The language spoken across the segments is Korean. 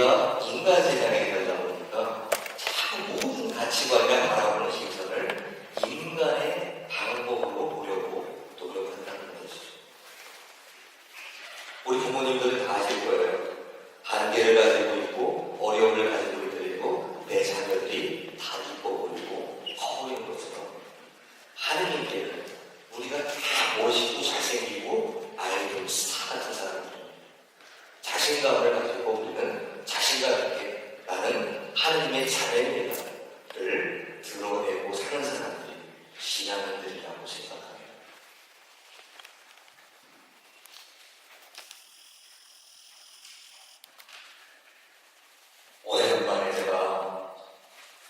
우리가 인간 세상에 살다 보니까 자꾸 모든 가치관이랑 바라보고 제가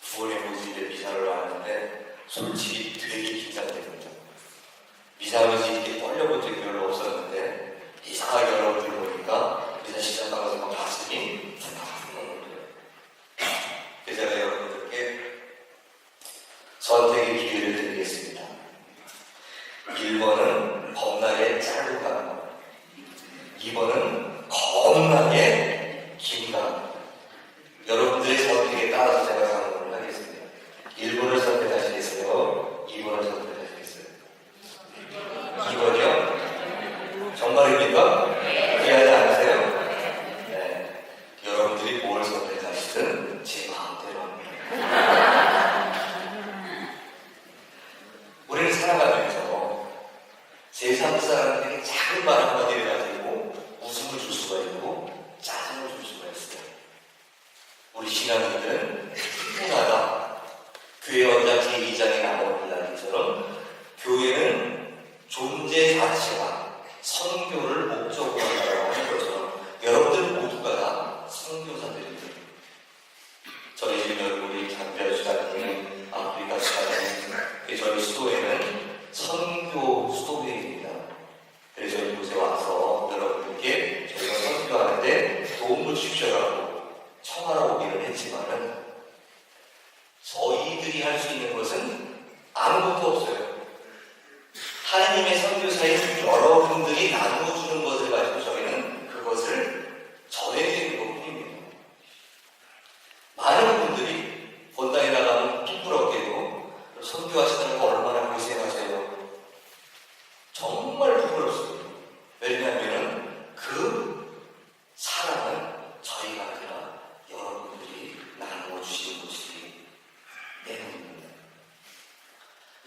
9월에 모스일에 미사를 하는데 솔직히 되게 긴장됩니다. 미사를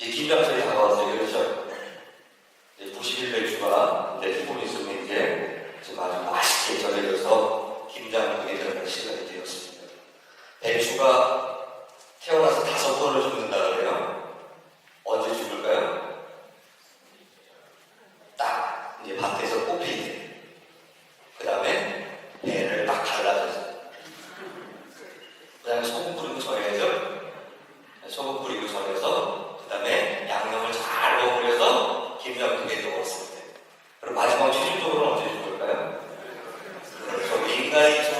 이제 긴장절이 다가왔어요, 열절. 이제 91배 주가, 이제 기본이 있으면 이제 지금 아주 맛있게 절여져서 김장이 되는 시간이 되었습니다. 배추가 Thank you.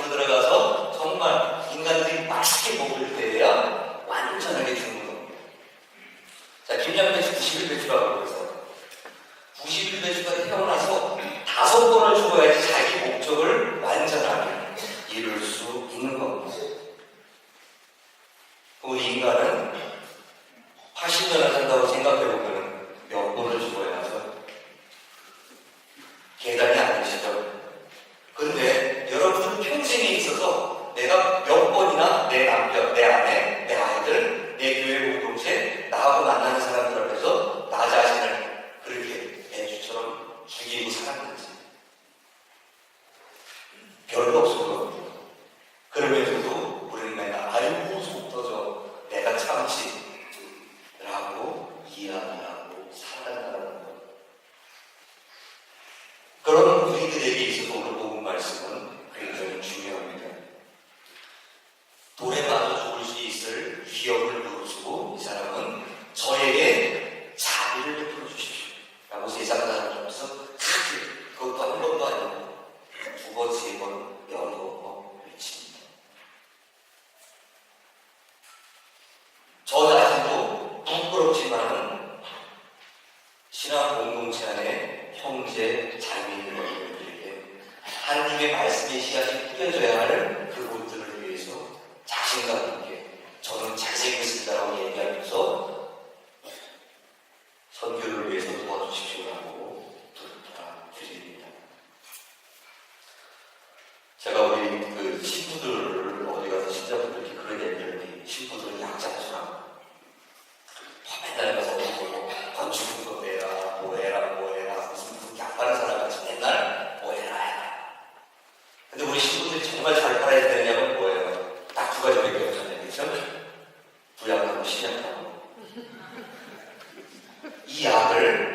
Your looks 신화 공동체 안에 형제, 자매인 여러분들에게 하나님의 말씀의 씨앗이 뿌려져야 하는 그곳들을 위해서 자신감 each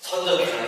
드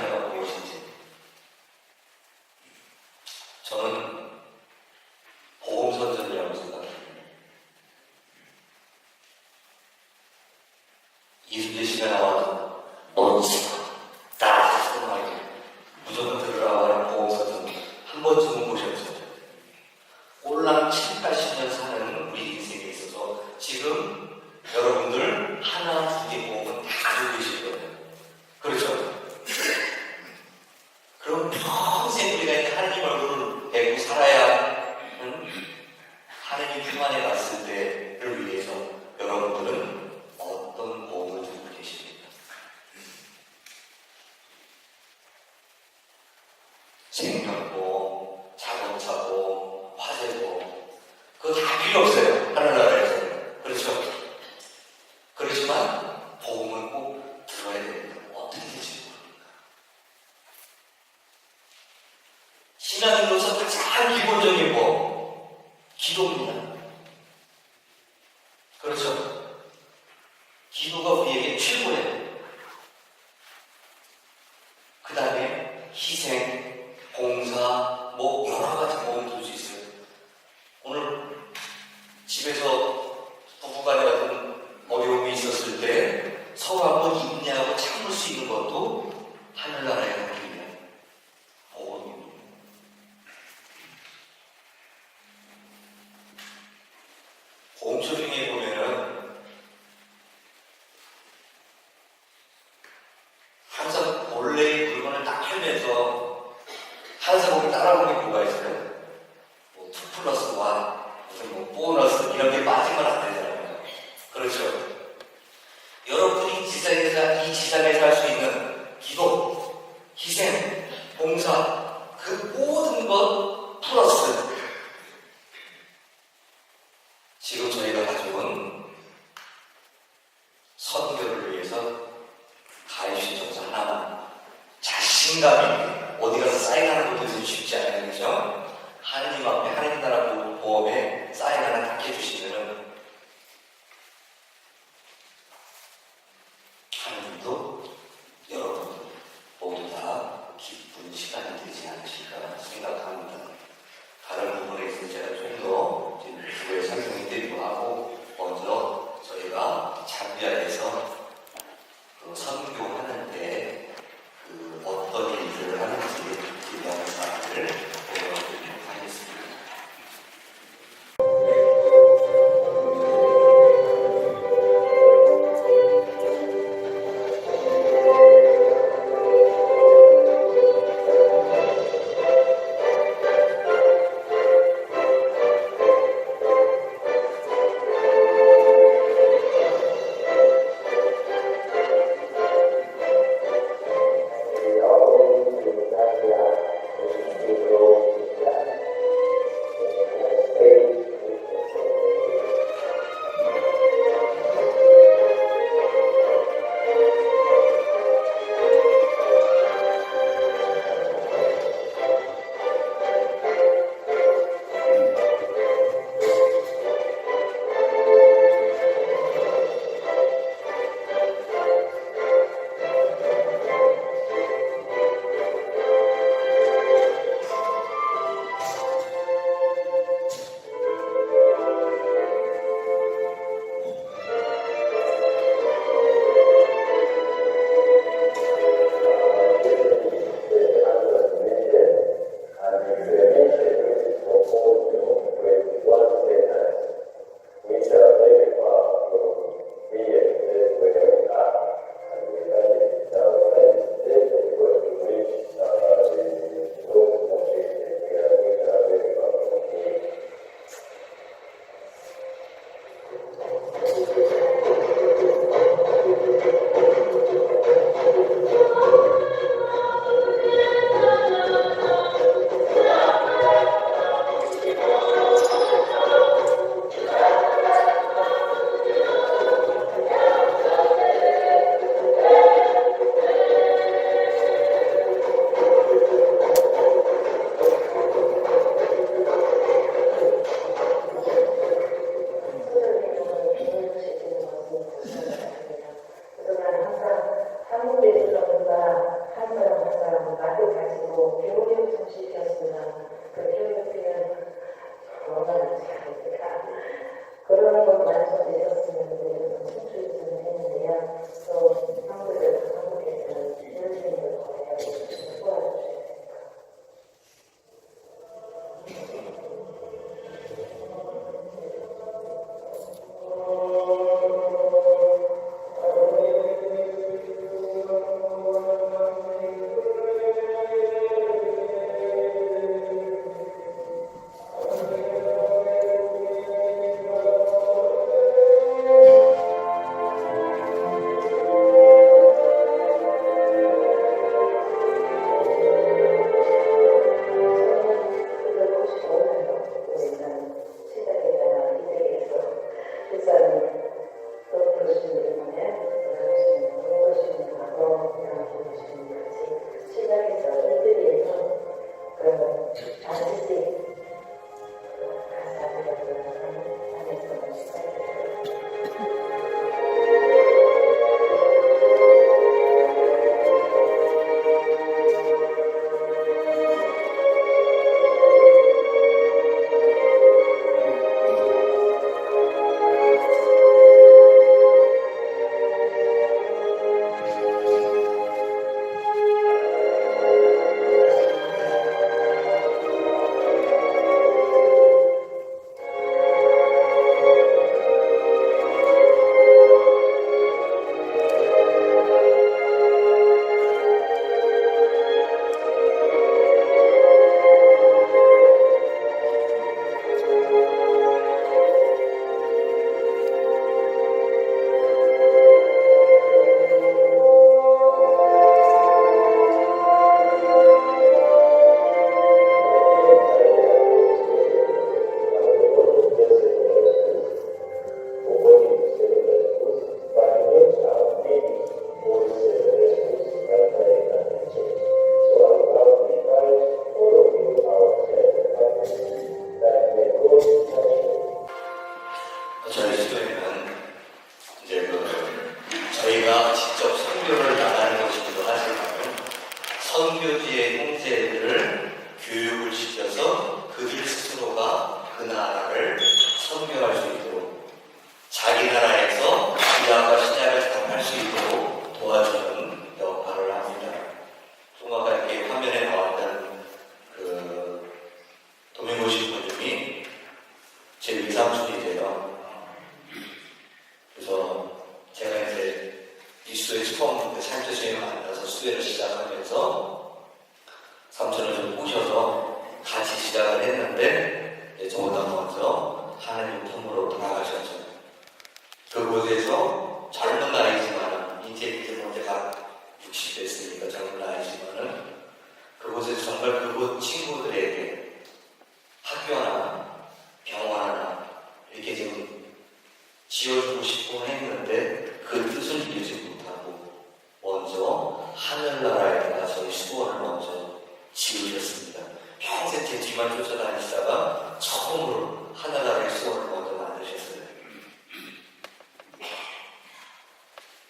싶고 했는데 그 뜻을 이루지 못하고 먼저 하늘나라에 가서 수고를 먼저 지으셨습니다. 평생 제 뒤만 쫓아다니시다가 처음으로 하늘나라의 수고를 먼저 만드셨어요.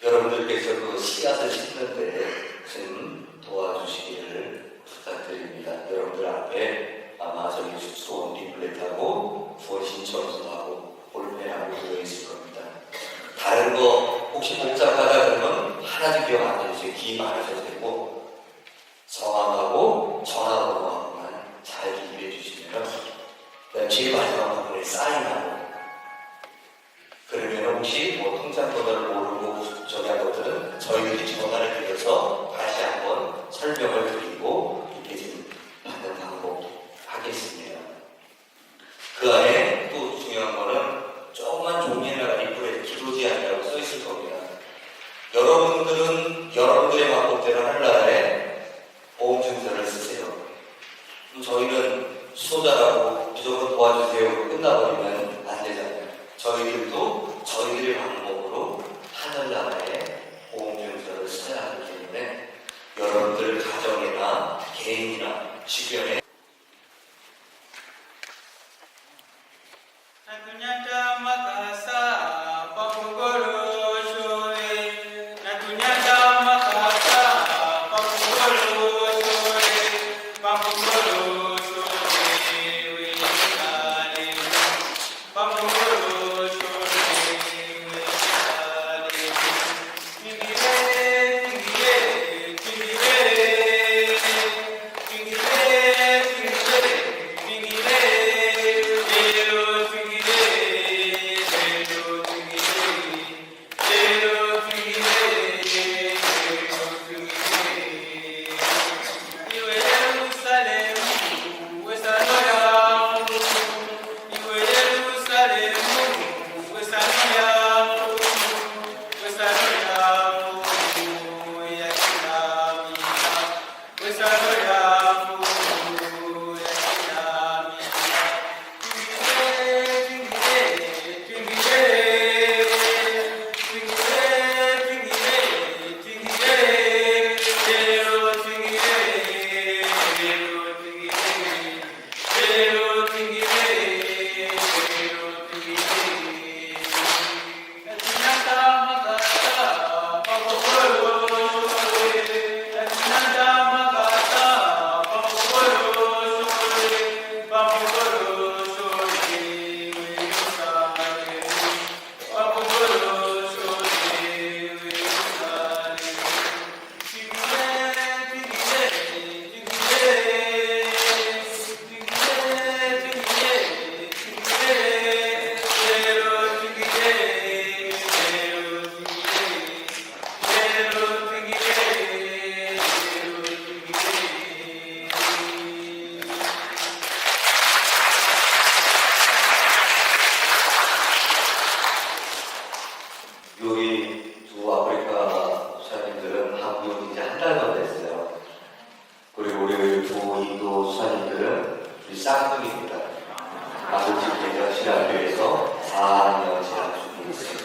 여러분들께서 그 씨앗을 심는데 좀 도와주시기를 부탁드립니다. 여러분들 앞에 아마 저기 숙소 온리플렛하고 구원 신청서하고 볼펜하고 들어있을 겁니다. 다른 거 혹시 복잡하다 그러면 하나도 기억 안 해주세요. 기 많으셔도 되고 성함하고 전화번호만 잘 기입해 주시면 제일 마지막 부분에 사인하고 그러면 혹시 뭐 통장 번호 Grazie. 우리 두 아프리카 수사님들은 한분 이제 한 달 반 됐어요. 그리고 우리 두 인도 수사님들은 우리 쌍둥이입니다. 아버지 대전 신학교에서 4년 신학 중입니다.